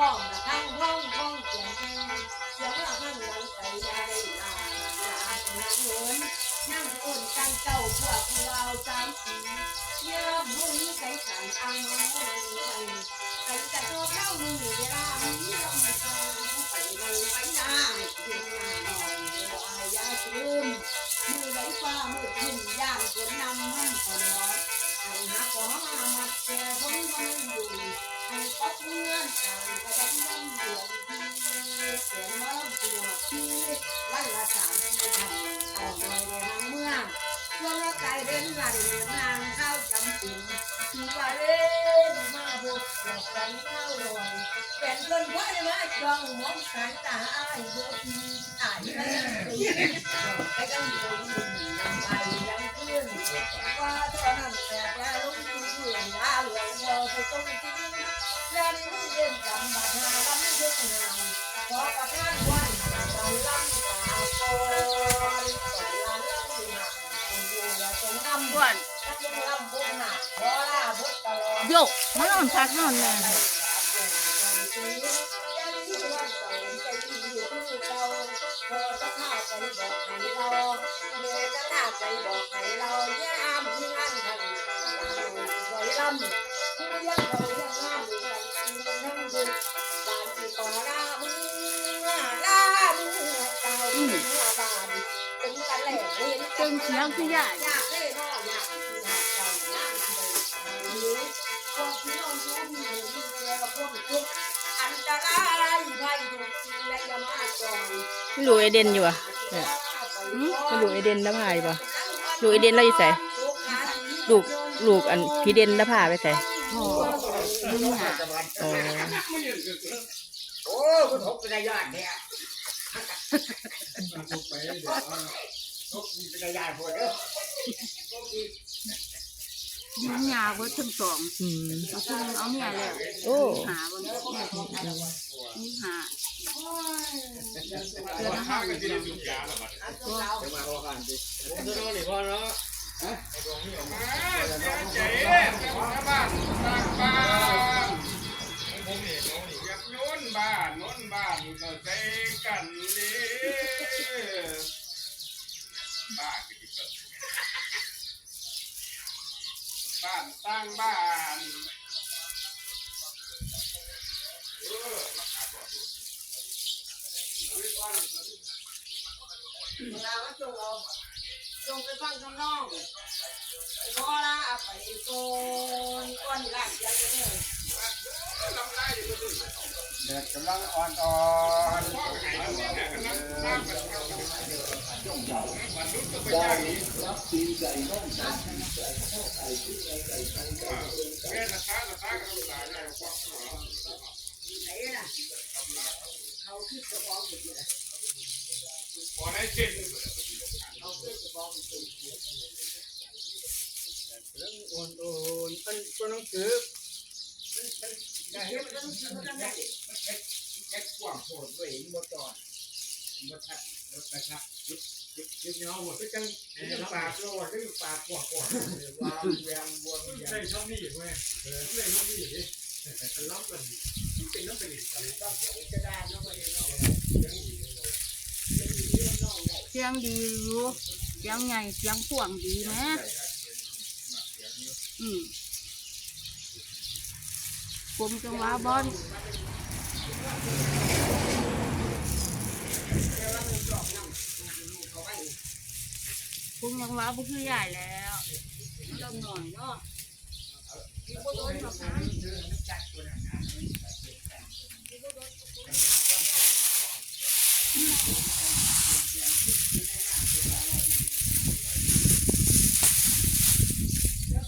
ห้องละทั้งห้องห้องเสียงแห้งเสียงละพันหลังใจยาได้ลาลาหนังเงินนั่งอุ่นกันเจ้าพวกเราสามสีเยาบุญใจสันอังมันใครจะโตเข้ามือเวลามีลมตองไปในไปนา ปักเงื่อนกันกระดังดังเดือดีเสียงน้องตัวที่วันละสามที่ทำเอาไว้ในทางเมืองช่วงละไก่เล่นไหลนางข้าจำปิ่นที่ว่าเล่นมาบุกจากกันเข้าลอยเป็นคนพ่อมาจ้องมองสันตาอ้ายโยทีอ้ายไม่ตีไปกันอยู่ยังไปยังขึ้นว่าเท่านั้นแต่ละลุงดูเหลืองยาเหลืองพอไปต้อง โยลำลำหนักคนดูแลจงนำอ้วนลำลำบุญหนักขอลาบุตรตลอดโยกมานอนพักนอนแน่ยังที่วันเราจะข้าใจบอกให้เราเมื่อจะข้าใจบอกให้เราย่ามที่งานทำสวยลำ บพวกทุกอันตรายไว้ทุกทีและยามาจอยไม่รู้ไอเดนอยู่อะเนี่ยหืมไม่รู้ไอเดนแล้วพายป่ะลูกไอเดนเราอยู่ใส่ลูกลูกอันพี่เดนแล้วพาไปใส่โอ้ยหาอ๋อโอ้คุณทบเป็นญาติเนี่ย ทบไปเดี๋ยวทบเป็นญาติพวกเด้อยิงยาเบิดทั้งสองอืม เอาทุ่งเอาเมียแล้วโอ้ หาวันนี้นี่หาเดี๋ยวมาข้าวกันที่นี่สุกยาแล้วบัดเดี๋ยวมาข้าวกันดิผมจะนอนนี่พอเนาะฮะไอ้ดวงนี่ออกมาเจ๊ บ้านที่เกิดบ้านสร้างบ้านเวลาว่าจงเอาจงไปฟังข้างนอกพอละไปโกนก้อนหลังยังจะเนี่ยเด็กกำลังอ่อน อ่อนแม่ราคาราคาก็ต้องจ่ายได้กว่าไหนน่ะเขาคิดกระบอกอยู่ที่ไหนพอได้เช่นเขาคิดกระบอกอยู่ที่เรื่องอ่อนอ่อนเป็นตัวหนังสือมันมันได้เห็นมันมันแค่มันแค่แค่กว้างโพดด้วยมันบ่จอดมันบ่ทัดรถกระชับ ยุบยุบยุบเงาหมดก็จังจังปากโลดก็ปากกว้างกว้างวางแวงบวนใช่ช่องนี้เว้ยเออใช่ช่องนี้ดิเป็นล้ำกันเป็นน้ำเป็นอะไรบ้างจะได้น้องไปเนาะเสียงดีอยู่เสียงใหญ่เสียงพ่วงดีไหมอืมผมจังหวะบอล ผมจังหวะบ่คือใหญ่แล้วต้องหน่อยเนาะ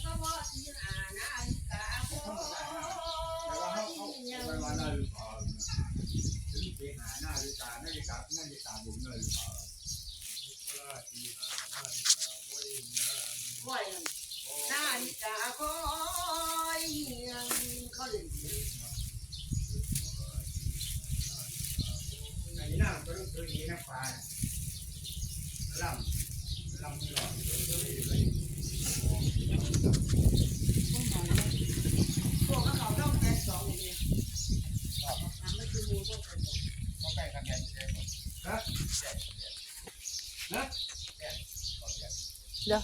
ถ้าว่าที่น่านาฬิกาถึงไปหานาฬิกานาฬิกานาฬิกาบุญนาฬิกา ค่อยนาฬิกาคอยยังเขาเล่นอันนี้น่าต้องซื้อนี้นะปลาลำลำไม่หลอดซื้อเลย พวกเขาต้องแค่สองอย่างนี้ คือมูต้องกัน เขาแบ่งกันแบบนี้เลยฮะ เดี๋ยเ